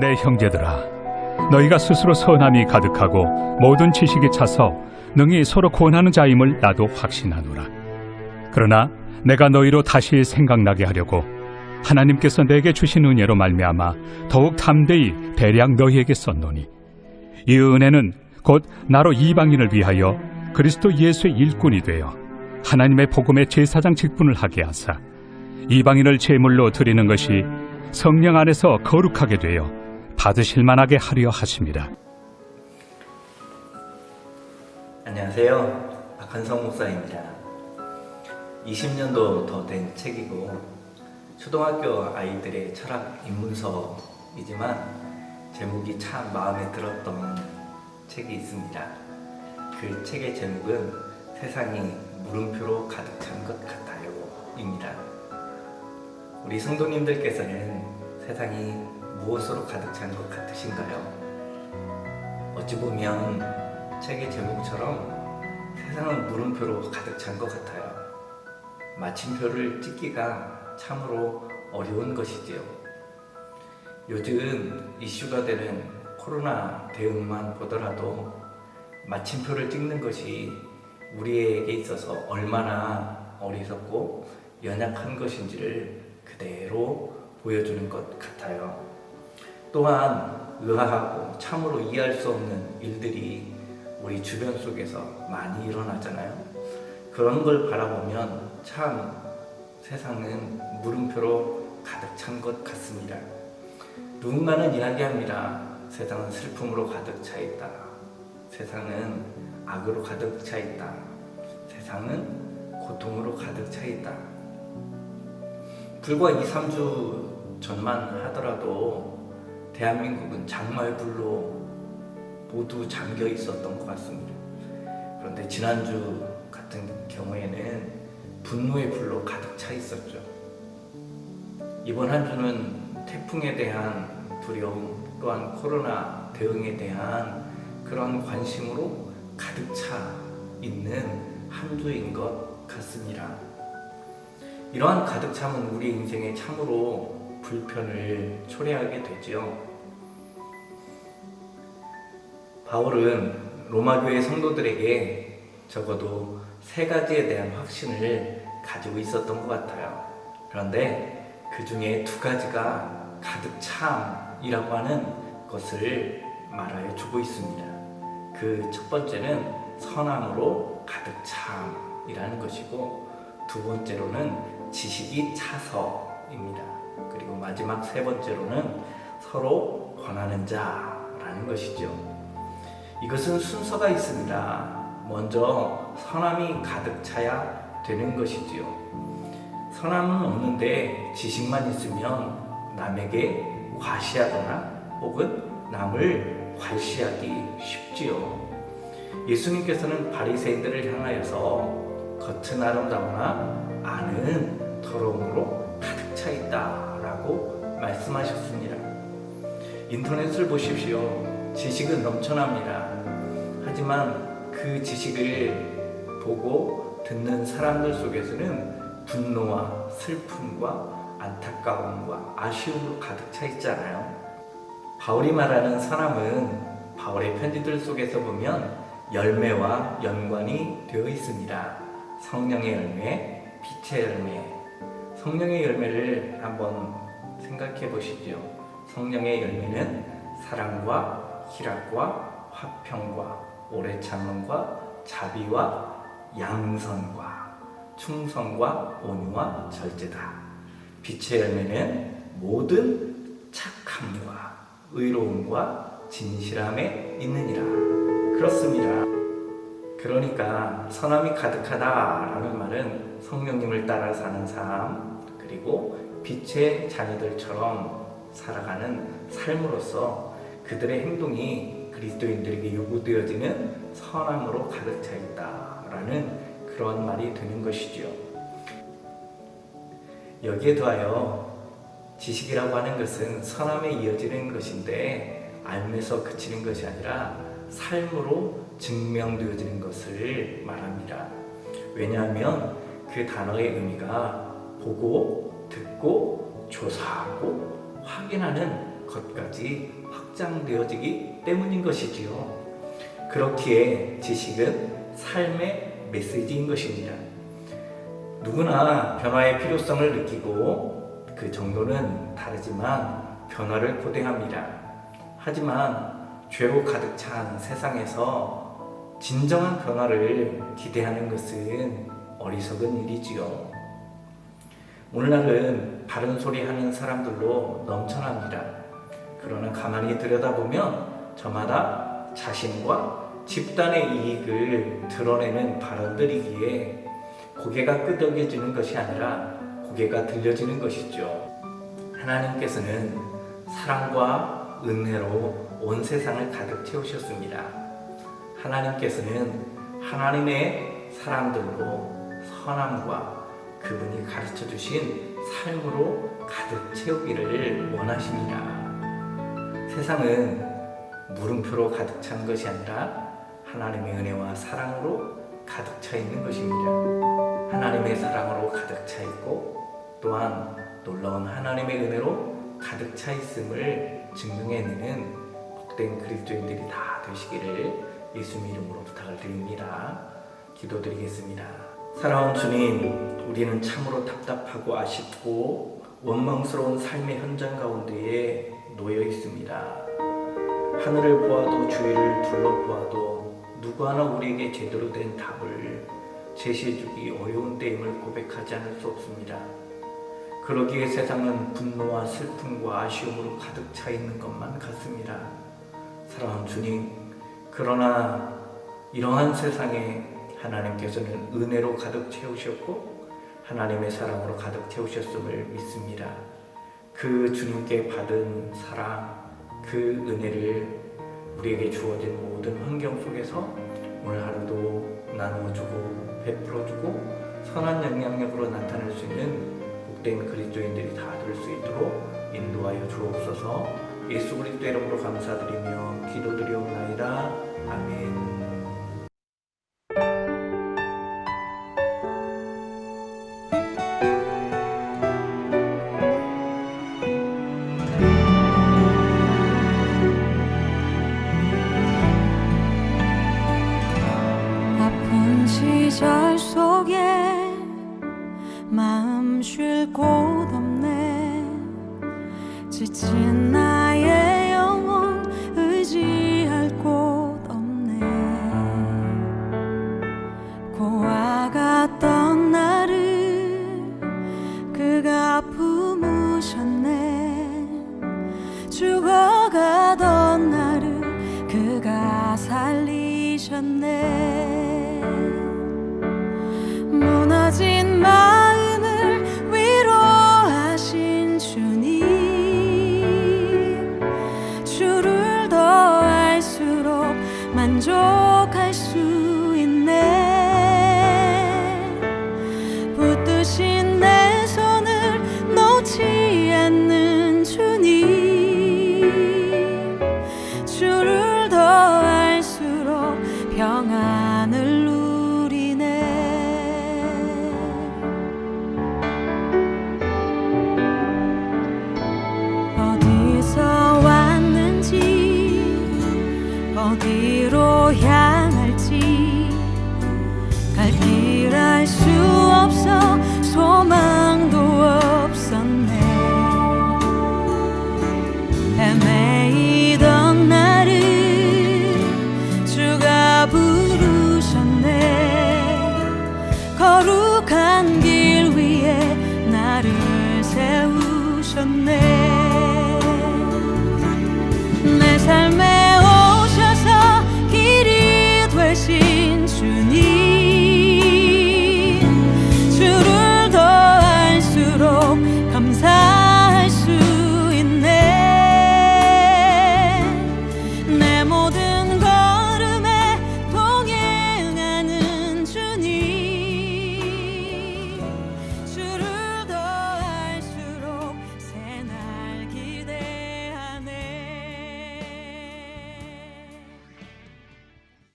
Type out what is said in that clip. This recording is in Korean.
내 형제들아, 너희가 스스로 선함이 가득하고 모든 지식이 차서 능히 서로 구원하는 자임을 나도 확신하노라. 그러나 내가 너희로 다시 생각나게 하려고 하나님께서 내게 주신 은혜로 말미암아 더욱 담대히 대량 너희에게 썼노니 이 은혜는 곧 나로 이방인을 위하여 그리스도 예수의 일꾼이 되어 하나님의 복음의 제사장 직분을 하게 하사 이방인을 제물로 드리는 것이 성령 안에서 거룩하게 되어 받으실 만하게 하려 하심이라. 안녕하세요. 박한성 목사입니다. 20년도 더 된 책이고 초등학교 아이들의 철학 입문서이지만 제목이 참 마음에 들었던 책이 있습니다. 그 책의 제목은 세상이 물음표로 가득 찬 것 같아요 입니다. 우리 성도님들께서는 세상이 무엇으로 가득 찬 것 같으신가요? 어찌 보면 책의 제목처럼 세상은 물음표로 가득 찬 것 같아요. 마침표를 찍기가 참으로 어려운 것이지요. 요즘 이슈가 되는 코로나 대응만 보더라도 마침표를 찍는 것이 우리에게 있어서 얼마나 어리석고 연약한 것인지를 그대로 보여주는 것 같아요. 또한 의아하고 참으로 이해할 수 없는 일들이 우리 주변 속에서 많이 일어나잖아요. 그런 걸 바라보면 참 세상은 물음표로 가득 찬 것 같습니다. 누군가는 이야기합니다. 세상은 슬픔으로 가득 차 있다. 세상은 악으로 가득 차 있다. 세상은 고통으로 가득 차 있다. 불과 2, 3주 전만 하더라도 대한민국은 장말불로 모두 잠겨 있었던 것 같습니다. 그런데 지난주 같은 경우에는 분노의 불로 가득 차 있었죠. 이번 한 주는 태풍에 대한 두려움 또한 코로나 대응에 대한 그런 관심으로 가득 차 있는 한 주인 것 같습니다. 이러한 가득 참은 우리 인생에 참으로 불편을 초래하게 되지요. 바울은 로마 교회 성도들에게 적어도 세 가지에 대한 확신을 가지고 있었던 것 같아요. 그런데 그 중에 두 가지가 가득 참이라고 하는 것을 말하여 주고 있습니다. 그 첫 번째는 선함으로 가득 참이라는 것이고 두 번째로는 지식이 차서입니다. 그리고 마지막 세 번째로는 서로 권하는 자라는 것이죠. 이것은 순서가 있습니다. 먼저 선함이 가득 차야 되는 것이지요. 선함은 없는데 지식만 있으면 남에게 과시하거나 혹은 남을 괄시하기 쉽지요. 예수님께서는 바리새인들을 향하여서 겉은 아름다우나 안은 더러움으로 가득 차 있다라고 말씀하셨습니다. 인터넷을 보십시오. 지식은 넘쳐납니다. 하지만 그 지식을 보고 듣는 사람들 속에서는 분노와 슬픔과 안타까움과 아쉬움으로 가득 차 있잖아요. 바울이 말하는 사람은 바울의 편지들 속에서 보면 열매와 연관이 되어 있습니다. 성령의 열매, 빛의 열매. 성령의 열매를 한번 생각해 보시죠. 성령의 열매는 사랑과 희락과 화평과 오래 참음과 자비와 양선과 충성과 온유와 절제다. 빛의 열매는 모든 착함과 의로움과 진실함에 있느니라. 그렇습니다. 그러니까 선함이 가득하다라는 말은 성령님을 따라 사는 삶 그리고 빛의 자녀들처럼 살아가는 삶으로서 그들의 행동이 그리스도인들에게 요구되어지는 선함으로 가득 차 있다라는 그런 말이 되는 것이죠. 여기에 더하여 지식이라고 하는 것은 선함에 이어지는 것인데 알면서 그치는 것이 아니라 삶으로 증명되어지는 것을 말합니다. 왜냐하면 그 단어의 의미가 보고 듣고 조사하고 확인하는 것까지 확장되어지기 때문인 것이지요. 그렇기에 지식은 삶의 메시지인 것입니다. 누구나 변화의 필요성을 느끼고 그 정도는 다르지만 변화를 고대합니다. 하지만 죄로 가득 찬 세상에서 진정한 변화를 기대하는 것은 어리석은 일이지요. 오늘날은 바른 소리 하는 사람들로 넘쳐납니다. 그러나 가만히 들여다보면 저마다 자신과 집단의 이익을 드러내는 발언들이기에 고개가 끄덕여지는 것이 아니라 고개가 들려지는 것이죠. 하나님께서는 사랑과 은혜로 온 세상을 가득 채우셨습니다. 하나님께서는 하나님의 사람들로 선함과 그분이 가르쳐 주신 삶으로 가득 채우기를 원하십니다. 세상은 물음표로 가득 찬 것이 아니라 하나님의 은혜와 사랑으로 가득 차 있는 것입니다. 하나님의 사랑으로 가득 차 있고 또한 놀라운 하나님의 은혜로 가득 차 있음을 증명해내는 복된 그리스도인들이 다 되시기를 예수님 이름으로 부탁을 드립니다. 기도드리겠습니다. 사랑하는 주님, 우리는 참으로 답답하고 아쉽고 원망스러운 삶의 현장 가운데에 놓여 있습니다. 하늘을 보아도 주위를 둘러보아도 누구 하나 우리에게 제대로 된 답을 제시해주기 어려운 때임을 고백하지 않을 수 없습니다. 그러기에 세상은 분노와 슬픔과 아쉬움으로 가득 차 있는 것만 같습니다. 사랑하는 주님, 그러나 이러한 세상에 하나님께서는 은혜로 가득 채우셨고 하나님의 사랑으로 가득 채우셨음을 믿습니다. 그 주님께 받은 사랑, 그 은혜를 우리에게 주어진 모든 환경 속에서 오늘 하루도 나누어주고 베풀어주고 선한 영향력으로 나타낼 수 있는 복된 그리스도인들이 다 될 수 있도록 인도하여 주옵소서. 예수 그리스도 이름으로 감사드리며 기도드리옵나이다. 아멘 마음 쉴 곳 없네. 지친 나의 영혼 의지할 곳 없네. 고아 같던 나를 그가 품으셨네. 죽어가던 나를 그가 살리셨네. 무너진 마 만족할 수 있네. 붙드신 내 손을 놓지 않는 주님. 주를 더 알수록 평안을 향할지 갈길 알 수 없어 소망도 없었네. 헤매이던 나를 주가 부르셨네. 거룩한 길 위에 나를 세우셨네.